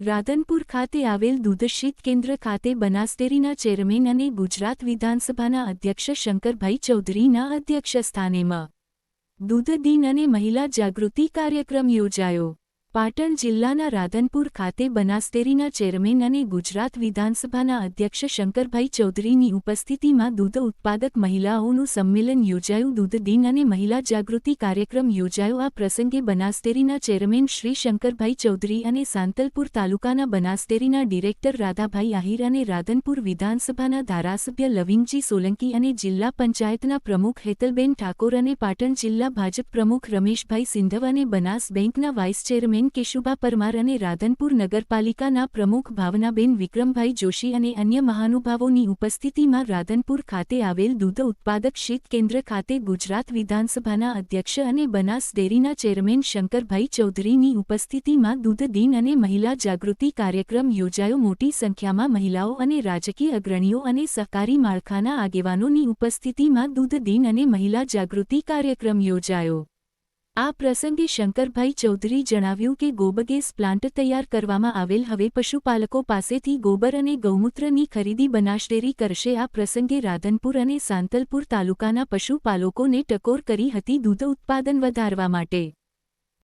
રાધનપુર ખાતે આવેલ દૂધશીત કેન્દ્ર ખાતે બનાસડેરીના ચેરમેન અને ગુજરાત વિધાનસભાના અધ્યક્ષ શંકરભાઈ ચૌધરીના અધ્યક્ષસ્થાનેમાં દૂધ દિન અને મહિલા જાગૃતિ કાર્યક્રમ યોજાયો. પાટણ જિલ્લાના રાધનપુર ખાતે બનાસતેરીના ચેરમેન અને ગુજરાત વિધાનસભાના અધ્યક્ષ શંકરભાઈ ચૌધરીની ઉપસ્થિતિમાં દૂધ ઉત્પાદક મહિલાઓનું સંમેલન યોજાયું. દૂધ દિન અને મહિલા જાગૃતિ કાર્યક્રમ યોજાયો. આ પ્રસંગે બનાસતેરીના ચેરમેન શ્રી શંકરભાઈ ચૌધરી અને સાંતલપુર તાલુકાના બનાસતેરીના ડિરેક્ટર રાધાભાઈ આહિર અને રાધનપુર વિધાનસભાના ધારાસભ્ય લવિંગજી સોલંકી અને જિલ્લા પંચાયતના પ્રમુખ હેતલબેન ઠાકોર અને પાટણ જિલ્લા ભાજપ પ્રમુખ રમેશભાઈ સિંધવ અને બનાસ બેંકના વાઇસ ચેરમેન કેશુભા પરમાર અને રાધનપુર નગરપાલિકાના પ્રમુખ ભાવનાબેન વિક્રમભાઈ જોશી અને અન્ય મહાનુભાવોની ઉપસ્થિતિમાં રાધનપુર ખાતે આવેલ દૂધ ઉત્પાદક શીત કેન્દ્ર ખાતે ગુજરાત વિધાનસભાના અધ્યક્ષ અને બનાસ ડેરીના ચેરમેન શંકરભાઈ ચૌધરીની ઉપસ્થિતિમાં દૂધ દિન અને મહિલા જાગૃતિ કાર્યક્રમ યોજાયો. મોટી સંખ્યામાં મહિલાઓ અને રાજકીય અગ્રણીઓ અને સહકારી માળખાના આગેવાનોની ઉપસ્થિતિમાં દૂધ દિન અને મહિલા જાગૃતિ કાર્યક્રમ યોજાયો. આ પ્રસંગે શંકરભાઈ ચૌધરી જણાવ્યું કે ગોબગેસ પ્લાન્ટ તૈયાર કરવામાં આવેલ હવે પશુપાલકો પાસેથી ગોબર અને ગૌમૂત્રની ખરીદી બનાશડેરી કરશે. આ પ્રસંગે રાધનપુર અને સાંતલપુર તાલુકાના પશુપાલકોને ટકોર કરી હતી દૂધ ઉત્પાદન વધારવા માટે.